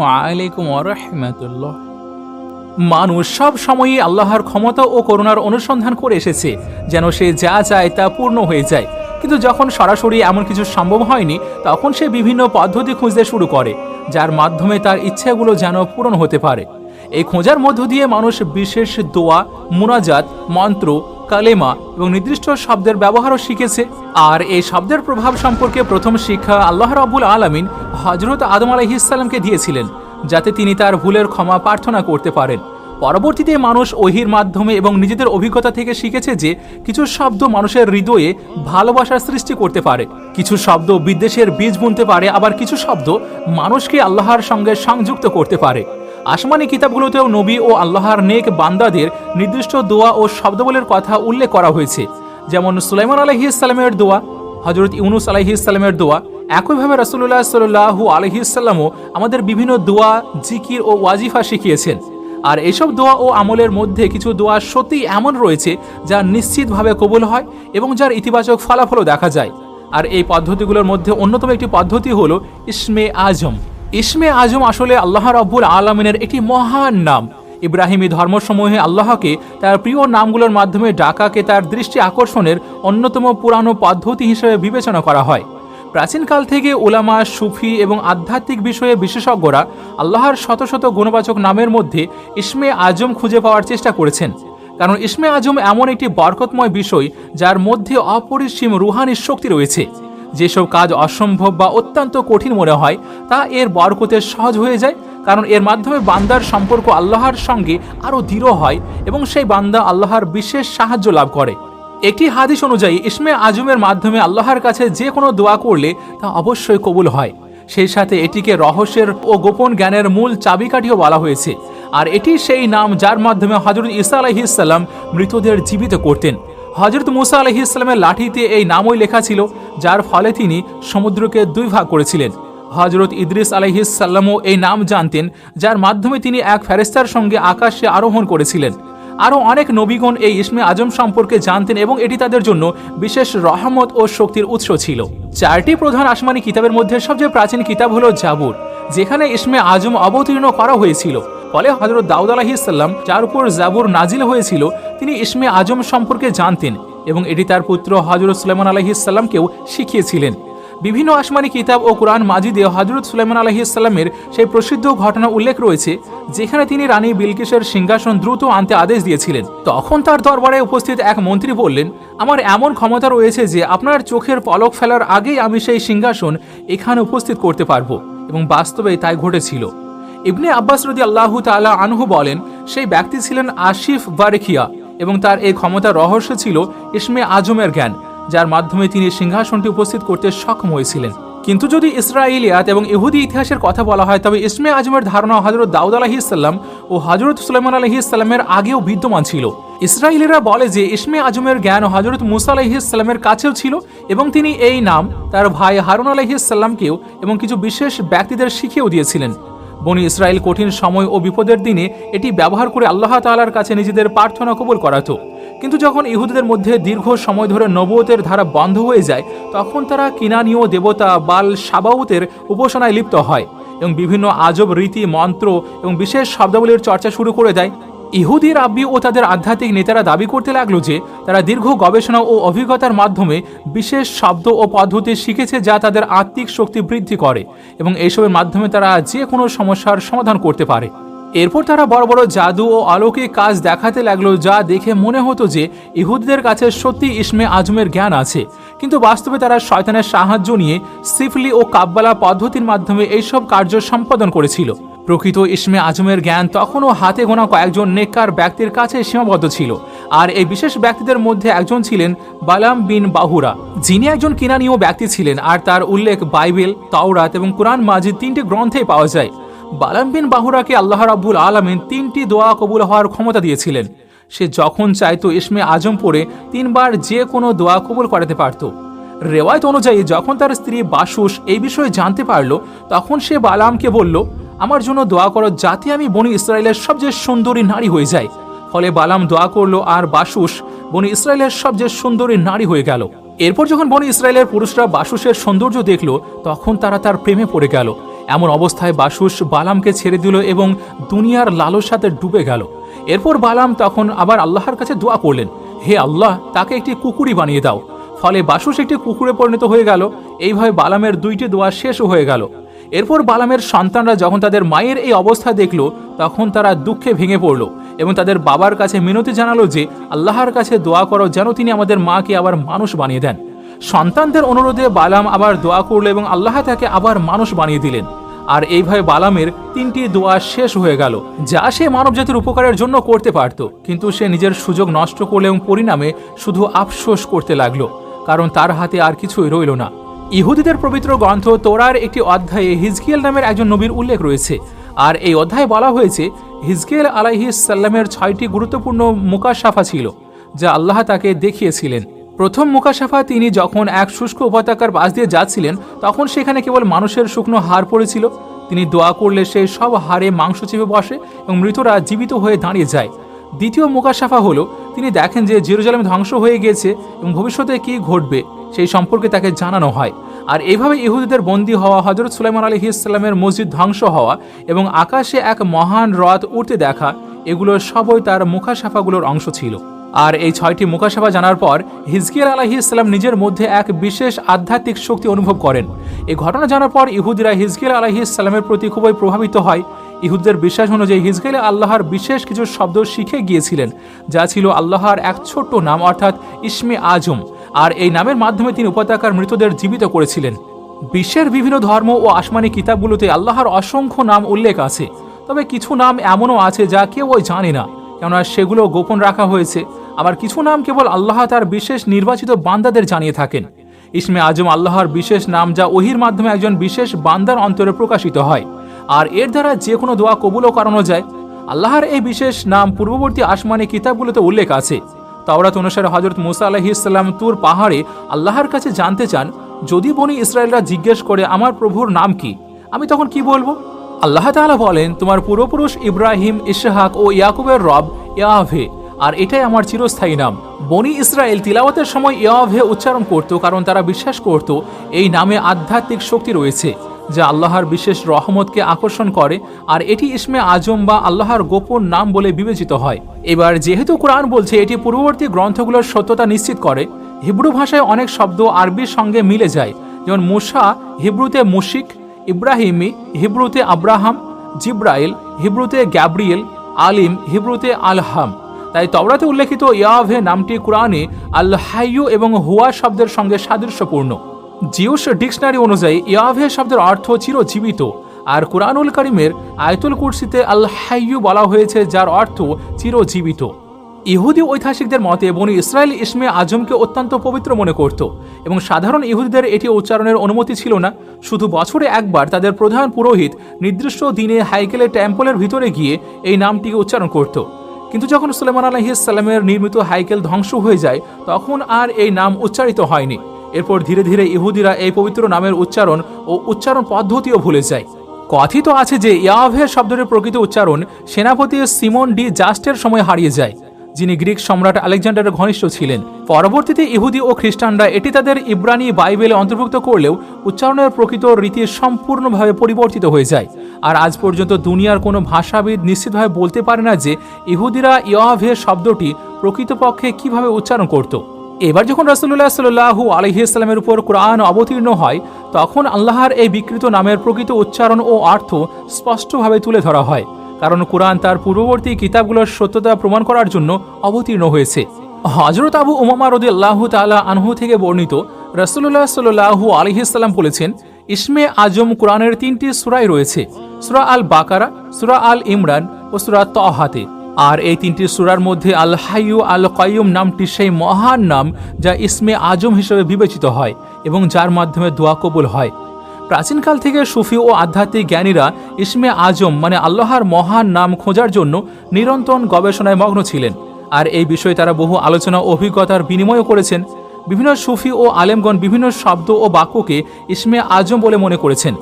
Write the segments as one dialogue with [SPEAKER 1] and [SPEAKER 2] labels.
[SPEAKER 1] আলাইকুম মানুষ সব সময়ই আল্লাহর ক্ষমতা ও করুণার অনুসন্ধান করে এসেছে, যেন সে যা চায় তা পূর্ণ হয়ে যায়। কিন্তু যখন সরাসরি এমন কিছু সম্ভব হয়নি, তখন সে বিভিন্ন পদ্ধতি খুঁজতে শুরু করে। যার মাধ্যমে তার ইচ্ছাগুলো যেন পূরণ হতে পারে। এই খোঁজার মধ্য দিয়ে মানুষ বিশেষ দোয়া, মুনাজাত, মন্ত্র, কালেমা এবং নির্দিষ্ট শব্দের ব্যবহারও শিখেছে। আর এই শব্দের প্রভাব সম্পর্কে প্রথম শিক্ষা আল্লাহ রাবুল আলমিন হজরত আদম আলহিসাল্লামকে দিয়েছিলেন, যাতে তিনি তার ভুলের ক্ষমা প্রার্থনা করতে পারেন। পরবর্তীতে মানুষ ওহির মাধ্যমে এবং নিজেদের অভিজ্ঞতা থেকে শিখেছে যে কিছু শব্দ মানুষের হৃদয়ে ভালোবাসার সৃষ্টি করতে পারে। কিছু শব্দ বিদ্বেষের বীজ বুনতে পারে, আবার কিছু শব্দ মানুষকে আল্লাহর সঙ্গে সংযুক্ত করতে পারে। আসমানি কিতাবগুলোতেও নবী ও আল্লাহর নেক বান্দাদের নির্দিষ্ট দোয়া ও শব্দবলের কথা উল্লেখ করা হয়েছে। যেমন সুলাইমান আলহি ইসলামের দোয়া হজরত ইউনুস আলহি ইসলামের দোয়া, একইভাবে রসুল্লাহ সাল্লাহু আলহি ইসলামও আমাদের বিভিন্ন দোয়া, জিকির ও ওয়াজিফা শিখিয়েছেন। আর এসব দোয়া ও আমলের মধ্যে কিছু দোয়া সত্যিই এমন রয়েছে যা নিশ্চিতভাবে কবুল হয় এবং যার ইতিবাচক ফলাফলও দেখা যায়। আর এই পদ্ধতিগুলোর মধ্যে অন্যতম একটি পদ্ধতি হলো ইসমে আজম। ইসমে আজম আসলে আল্লাহ রব্বুল আলমিনের একটি মহান নাম। ইব্রাহিমী ধর্মসমূহে আল্লাহকে তার প্রিয় নামগুলোর মাধ্যমে ডাকাকে তার দৃষ্টি আকর্ষণের অন্যতম পুরানো পদ্ধতি হিসেবে বিবেচনা করা হয়। প্রাচীনকাল থেকে ওলামা, সুফি এবং আধ্যাত্মিক বিষয়ে বিশেষজ্ঞরা আল্লাহর শত শত গুণবাচক নামের মধ্যে ইসমে আজম খুঁজে পাওয়ার চেষ্টা করেছেন। কারণ ইসমে আজম এমন একটি বরকতময় বিষয় যার মধ্যে অপরিসীম রুহানি শক্তি রয়েছে। যেসব কাজ অসম্ভব বা অত্যন্ত কঠিন মনে হয়, তা এর বরকতে সহজ হয়ে যায়, কারণ এর মাধ্যমে বান্দার সম্পর্ক আল্লাহর সঙ্গে আরও দৃঢ় হয় এবং সেই বান্দা আল্লাহর বিশেষ সাহায্য লাভ করে। একটি হাদিস অনুযায়ী, ইসমে আজমের মাধ্যমে আল্লাহর কাছে যে কোনো দোয়া করলে তা অবশ্যই কবুল হয়। সেই সাথে এটিকে রহস্যের ও গোপন জ্ঞানের মূল চাবিকাঠিও বলা হয়েছে। আর এটি সেই নাম যার মাধ্যমে হজরত ইসা আলহিসাল্লাম মৃতদের জীবিত করতেন। হজরত মুসা আলহি ইসলামের লাঠিতে এই নামই লেখা ছিল, যার ফলে তিনি সমুদ্রকে দুই ভাগ করেছিলেন। হজরত ইদ্রিস আলহিসাল্লামও এই নাম জানতেন, যার মাধ্যমে তিনি এক ফেরেস্তার সঙ্গে আকাশে আরোহণ করেছিলেন। আরও অনেক নবীগণ এই ইসমে আজম সম্পর্কে জানতেন এবং এটি তাদের জন্য বিশেষ রহমত ও শক্তির উৎস ছিল। চারটি প্রধান আসমানি কিতাবের মধ্যে সবচেয়ে প্রাচীন কিতাব হল জাবুর, যেখানে ইসমে আজম অবতীর্ণ করা হয়েছিল। ফলে হজরত দাউদ আলাহিসাল্লাম যার উপর জাবুর নাজিল হয়েছিল, তিনি ইসমে আজম সম্পর্কে জানতেন এবং এটি তার পুত্র হজরত সুলেমান আলহিসাল্লামকেও শিখিয়েছিলেন। বিভিন্ন আসমানি কিতাব ও কোরআন মাজিদে হজরত সুলাইমান আলহিসাল্লামের সেই প্রসিদ্ধ ঘটনা উল্লেখ রয়েছে, যেখানে তিনি রানী বিলকিসের সিংহাসন দ্রুত আনতে আদেশ দিয়েছিলেন। তখন তার দরবারে উপস্থিত এক মন্ত্রী বললেন, আমার এমন ক্ষমতা রয়েছে যে আপনার চোখের পলক ফেলার আগেই আমি সেই সিংহাসন এখানে উপস্থিত করতে পারব। এবং বাস্তবে তাই ঘটেছিল। ইবনে আব্বাস রদি আল্লাহ তালা আনহু বলেন, সেই ব্যক্তি ছিলেন আসিফ বারেখিয়া এবং তার এই ক্ষমতার রহস্য ছিল ইসমে আজমের জ্ঞান। যার মাধ্যমে তিনি সিংহাসনটি উপস্থিত করতে সক্ষম হয়েছিলেন। কিন্তু যদি ইসরায়েলিয়াত এবং ইহুদি ইতিহাসের কথা বলা হয়, তবে ইসমে আজমের ধারণা হজরত দাউদ আলাহিসাল্লাম ও হজরত সুলাইমান আলহিসাল্লামের আগেও বিদ্যমান ছিল। ইসরায়েলিরা বলে যে, ইসমে আজমের জ্ঞান হজরত মুসা আলহিসাল্লামের কাছেও ছিল এবং তিনি এই নাম তার ভাই হারুন আলহিসাল্লামকেও এবং কিছু বিশেষ ব্যক্তিদের শিখিয়েও দিয়েছিলেন। বনি ইসরায়েল কঠিন সময় ও বিপদের দিনে এটি ব্যবহার করে আল্লাহ তালার কাছে নিজেদের প্রার্থনা কবুল করাতো। কিন্তু যখন ইহুদিদের মধ্যে দীর্ঘ সময় ধরে নবতের ধারা বন্ধ হয়ে যায়, তখন তারা কিনানীয় দেবতা বাল সাবাউতের উপাসনায় লিপ্ত হয় এবং বিভিন্ন আজব রীতি, মন্ত্র এবং বিশেষ শব্দাবলীর চর্চা শুরু করে দেয়। ইহুদি রাব্বি ও তাদের আধ্যাত্মিক নেতারা দাবি করতে লাগল যে, তারা দীর্ঘ গবেষণা ও অভিজ্ঞতার মাধ্যমে বিশেষ শব্দ ও পদ্ধতি শিখেছে যা তাদের আত্মিক শক্তি বৃদ্ধি করে এবং এইসবের মাধ্যমে তারা যে কোনো সমস্যার সমাধান করতে পারে। এরপর তারা বড় বড় জাদু ও অলৌকিক কাজ দেখাতে লাগল, যা দেখে মনে হতো যে ইহুদদের কাছে সত্যি ইসমে আজমের জ্ঞান আছে। কিন্তু বাস্তবে তারা শয়তানের সাহায্য নিয়ে সিফলি ও কাব্বালা পদ্ধতির মাধ্যমে এইসব কার্য সম্পাদন করেছিল। প্রকৃত ইসমে আজমের জ্ঞান তখনও হাতে গোনা কয়েকজন নেককার ব্যক্তির কাছে সীমাবদ্ধ ছিল। আর এই বিশেষ ব্যক্তিদের মধ্যে একজন ছিলেন বালাম বিন বাহুরা, যিনি একজন কিনানীয় ব্যক্তি ছিলেন। আর তার উল্লেখ বাইবেল, তাওরাত এবং কোরআন মাজিদ তিনটি গ্রন্থে পাওয়া যায়। বালাম বিন বাহুরাকে আল্লাহ রাব্বুল আলমিন তিনটি দোয়া কবুল হওয়ার ক্ষমতা দিয়েছিলেন। সে যখন চাইতো ইসমে আজম পড়ে, তিনবার যে কোনো দোয়া কবুল করাতে পারত। রেওয়ায়ত অনুযায়ী যখন তার স্ত্রী বাসুস এই বিষয়ে জানতে পারল, তখন সে বালামকে বলল, আমার জন্য দোয়া করো যাতে আমি বনি ইসরায়েলের সবচেয়ে সুন্দরী নারী হয়ে যাই। ফলে বালাম দোয়া করল আর বাসুস বনি ইসরায়েলের সবচেয়ে সুন্দরী নারী হয়ে গেল। এরপর যখন বনি ইসরায়েলের পুরুষরা বাসুসের সৌন্দর্য দেখল, তখন তারা তার প্রেমে পড়ে গেল। এমন অবস্থায় বাসুস বালামকে ছেড়ে দিল এবং দুনিয়ার লালসাতে ডুবে গেল। এরপর বালাম তখন আবার আল্লাহর কাছে দোয়া করলেন, হে আল্লাহ, তাকে একটি কুকুরি বানিয়ে দাও। ফলে বাসুস একটি কুকুরে পরিণত হয়ে গেল। এইভাবে বালামের দুইটি দোয়া শেষও হয়ে গেল। এরপর বালামের সন্তানরা যখন তাদের মায়ের এই অবস্থা দেখল, তখন তারা দুঃখে ভেঙে পড়ল এবং তাদের বাবার কাছে মিনতি জানালো যে, আল্লাহর কাছে দোয়া করো যেন তিনি আমাদের মাকে আবার মানুষ বানিয়ে দেন। সন্তানদের অনুরোধে বালাম আবার দোয়া করল এবং আল্লাহ তাকে আবার মানুষ বানিয়ে দিলেন। আর এইভাবে বালামের তিনটি দোয়া শেষ হয়ে গেল, যা সে মানবজাতির উপকারের জন্য করতে পারত। কিন্তু সে নিজের সুযোগ নষ্ট করলে এবং পরিণামে শুধু আফসোস করতে লাগল, কারণ তার হাতে আর কিছুই রইল না। ইহুদিদের পবিত্র গ্রন্থ তোরার একটি অধ্যায়ে হিজকিয়েল নামের একজন নবীর উল্লেখ রয়েছে, আর এই অধ্যায়ে বলা হয়েছে, হিজকিয়েল আলাইহিস সাল্লামের ছয়টি গুরুত্বপূর্ণ মুকাশাফা ছিল, যা আল্লাহ তাকে দেখিয়েছিলেন। প্রথম মুকাশাফা তিনি যখন এক শুষ্ক উপত্যকার পাশ দিয়ে যাচ্ছিলেন, তখন সেখানে কেবল মানুষের শুকনো হাড় পড়েছিল। তিনি দোয়া করলে সেই সব হাড়ে মাংস চেপে বসে এবং মৃতরা জীবিত হয়ে দাঁড়িয়ে যায়। দ্বিতীয় মুকাশাফা হলো, তিনি দেখেন যে জেরুজালেম ধ্বংস হয়ে গিয়েছে এবং ভবিষ্যতে কি ঘটবে সেই সম্পর্কে তাকে জানানো হয়। আর এইভাবে ইহুদিদের বন্দী হওয়া হজরত সুলাইমান আলী ইসলামের মসজিদ ধ্বংস হওয়া এবং আকাশে এক মহান রথ উঠতে দেখা, এগুলো সবই তার মুখাশাফাগুলোর অংশ ছিল। আর এই ছয়টি মুখাশাফা জানার পর হিজকিয়াল আলাহি ইসলাম নিজের মধ্যে এক বিশেষ আধ্যাত্মিক শক্তি অনুভব করেন। এই ঘটনা জানার পর ইহুদিরা হিজকিয়াল আলাহি ইসলামের প্রতি খুবই প্রভাবিত হয়। ইহুদদের বিশ্বাস অনুযায়ী হিজকেল আল্লাহর বিশেষ কিছু শব্দ শিখে গিয়েছিলেন, যা ছিল আল্লাহর এক ছোট্ট নাম অর্থাৎ ইসমে আজম, আর এই নামের মাধ্যমে তিনি উপত্যকার মৃতদের জীবিত করেছিলেন। বিশ্বের বিভিন্ন ধর্ম ও আসমানি কিতাবগুলোতে আল্লাহর অসংখ্য নাম উল্লেখ আছে, তবে কিছু নাম এমনও আছে যা কেউ ওই জানে না। কেননা সেগুলো গোপন রাখা হয়েছে। আবার কিছু নাম কেবল আল্লাহ তার বিশেষ নির্বাচিত বান্দাদের জানিয়ে থাকেন। ইসমে আজম আল্লাহর বিশেষ নাম যা ওহির মাধ্যমে একজন বিশেষ বান্দার অন্তরে প্রকাশিত হয়। আর এর দ্বারা যে কোনো দোয়া কবুলও করানো যায়। আল্লাহর এই বিশেষ নাম পূর্ববর্তী আসমানি কিতাবগুলোতে উল্লেখ আছে। তাওরাত অনুসারে হজরত মুসা আলাহি ইসলাম তুর পাহাড়ে আল্লাহর কাছে জানতে চান, যদি বনি ইসরায়েলরা জিজ্ঞেস করে আমার প্রভুর নাম কি, আমি তখন কি বলব? আল্লাহ তাআলা বলেন, তোমার পূর্বপুরুষ ইব্রাহিম ইশহাক ও ইয়াকুবের রব ইয়াভে আর এটাই আমার চিরস্থায়ী নাম। বনি ইসরায়েল তিলাওয়াতের সময় ইয়াভে উচ্চারণ করত, কারণ তারা বিশ্বাস করত এই নামে আধ্যাত্মিক শক্তি রয়েছে, যা আল্লাহর বিশেষ রহমতকে আকর্ষণ করে, আর এটি ইসমে আজম বা আল্লাহর গোপন নাম বলে বিবেচিত হয়। এবার যেহেতু কোরআন বলছে, এটি পূর্ববর্তী গ্রন্থগুলোর সত্যতা নিশ্চিত করে, হিব্রু ভাষায় অনেক শব্দ আরবির সঙ্গে মিলে যায়। যেমন মুসা, হিব্রুতে মুশিক ইব্রাহিমি হিব্রুতে আব্রাহাম, জিব্রাইল হিব্রুতে গ্যাব্রিয়েল, আলিম হিব্রুতে আলহাম। তাই তবরাতে উল্লেখিত ইয়াভে নামটি কোরআনে আল হাইয়ু এবং হুয়া শব্দের সঙ্গে সাদৃশ্যপূর্ণ। জিউস ডিকশনারি অনুযায়ী ইয়াভে শব্দের অর্থ চিরজীবিত। আর কোরআনুল করিমের আয়তুল কুরসিতে আল হাইয়ু বলা হয়েছে, যার অর্থ চিরজীবিত। ইহুদি ঐতিহাসিকদের মতে, বনি ইসরায়েল ইসমে আজমকে অত্যন্ত পবিত্র মনে করত এবং সাধারণ ইহুদিদের এটি উচ্চারণের অনুমতি ছিল না। শুধু বছরে একবার তাদের প্রধান পুরোহিত নির্দিষ্ট দিনে হাইকেলে টেম্পলের ভিতরে গিয়ে এই নামটিকে উচ্চারণ করত। কিন্তু যখন সুলেমান আলাহিসাল্লামের নির্মিত হাইকেল ধ্বংস হয়ে যায়, তখন আর এই নাম উচ্চারিত হয়নি। এরপর ধীরে ধীরে ইহুদিরা এই পবিত্র নামের উচ্চারণ ও উচ্চারণ পদ্ধতিও ভুলে যায়। কথিত আছে যে ইয়াভের শব্দের প্রকৃত উচ্চারণ সেনাপতি সিমন ডি জাস্টের সময় হারিয়ে যায়। যিনি গ্রিক সম্রাট আলেকজান্ডারের ঘনিষ্ঠ ছিলেন। পরবর্তীতে ইহুদি ও খ্রিস্টানরা এটি তাদের ইব্রানি বাইবেলে অন্তর্ভুক্ত করলেও উচ্চারণের প্রকৃত রীতি সম্পূর্ণভাবে পরিবর্তিত হয়ে যায়। আর আজ পর্যন্ত দুনিয়ার কোনো ভাষাবিদ নিশ্চিতভাবে বলতে পারে না যে ইহুদিরা ইয়াভের শব্দটি প্রকৃতপক্ষে কীভাবে উচ্চারণ করত। এবার যখন রাসুল্লাহ সাল্লু আলহিসাল্লামের উপর কোরআন অবতীর্ণ হয়, তখন আল্লাহর এই বিকৃত নামের প্রকৃত উচ্চারণ ও অর্থ স্পষ্টভাবে তুলে ধরা হয়। কারণ কোরআন তার পূর্ববর্তী কিতাবগুলোর সত্যতা প্রমাণ করার জন্য অবতীর্ণ হয়েছে। হজরত আবু উমামা রদি আল্লাহ তালা আনহু থেকে বর্ণিত রসুল্লাহ সাল্লু আলহিসাল্লাম বলেছেন, ইসমে আজম কোরআনের তিনটি সুরাই রয়েছে, সুরা আল বাকারা সুরা আল ইমরান ও সুরা তহাতে আর এই তিনটি সুরার মধ্যে আল হাইয়ু আল কয়ুম নামটি সেই মহান নাম যা ইসমে আজম হিসেবে বিবেচিত হয় এবং যার মাধ্যমে দোয়া কবুল হয়। প্রাচীনকাল থেকে সুফি ও আধ্যাত্মিক জ্ঞানীরা ইসমে আজম মানে আল্লাহর মহান নাম খোঁজার জন্য নিরন্তর গবেষণায় মগ্ন ছিলেন। আর এই বিষয়ে তারা বহু আলোচনা অভিজ্ঞতার বিনিময় করেছেন। বিভিন্ন সুফি ও আলেমগণ বিভিন্ন শব্দ ও বাক্যকে ইসমে আজম বলে মনে করেছেন।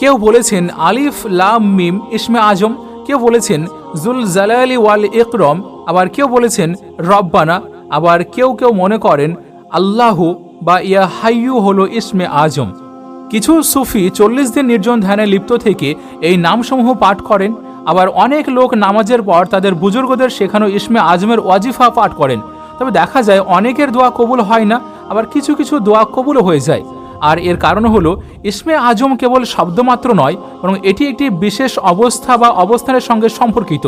[SPEAKER 1] কেউ বলেছেন আলিফ, লাম, মিম ইসমে আজম, কেউ বলেছেন জুল জালালি ওয়াল ইকরম, আবার কেউ বলেছেন রব্বানা, আবার কেউ কেউ মনে করেন আল্লাহু বা ইয়া হাইয়ু হলো ইসমে আজম। কিছু সুফি চল্লিশ দিন নির্জন ধ্যানে লিপ্ত থেকে এই নামসমূহ পাঠ করেন, আবার অনেক লোক নামাজের পর তাদের বুজুর্গদের শেখানো ইসমে আজমের ওয়াজিফা পাঠ করেন। তবে দেখা যায় অনেকের দোয়া কবুল হয় না, আবার কিছু কিছু দোয়া কবুলও হয়ে যায়। আর এর কারণ হলো, ইসমে আজম কেবল শব্দমাত্র নয়, বরং এটি একটি বিশেষ অবস্থা বা অবস্থানের সঙ্গে সম্পর্কিত।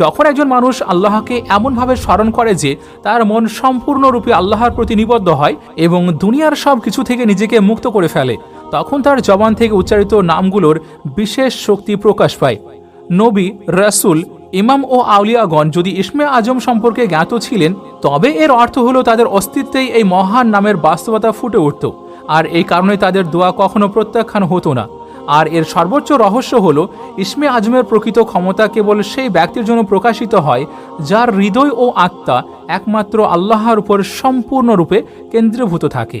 [SPEAKER 1] যখন একজন মানুষ আল্লাহকে এমনভাবে স্মরণ করে যে তার মন সম্পূর্ণরূপে আল্লাহর প্রতি নিবদ্ধ হয় এবং দুনিয়ার সব কিছু থেকে নিজেকে মুক্ত করে ফেলে তখন তার জবান থেকে উচ্চারিত নামগুলোর বিশেষ শক্তি প্রকাশ পায়। নবী, রাসূল, ইমাম ও আউলিয়াগণ যদি ইসমে আজম সম্পর্কে জ্ঞাত ছিলেন, তবে এর অর্থ হলো তাদের অস্তিত্বেই এই মহান নামের বাস্তবতা ফুটে উঠত। আর এই কারণে তাদের দোয়া কখনো প্রত্যাখ্যান হতো না। আর এর সর্বোচ্চ রহস্য হল, ইসমে আজমের প্রকৃত ক্ষমতা কেবল সেই ব্যক্তির জন্য প্রকাশিত হয়, যার হৃদয় ও আত্মা একমাত্র আল্লাহর উপর সম্পূর্ণরূপে কেন্দ্রীভূত থাকে।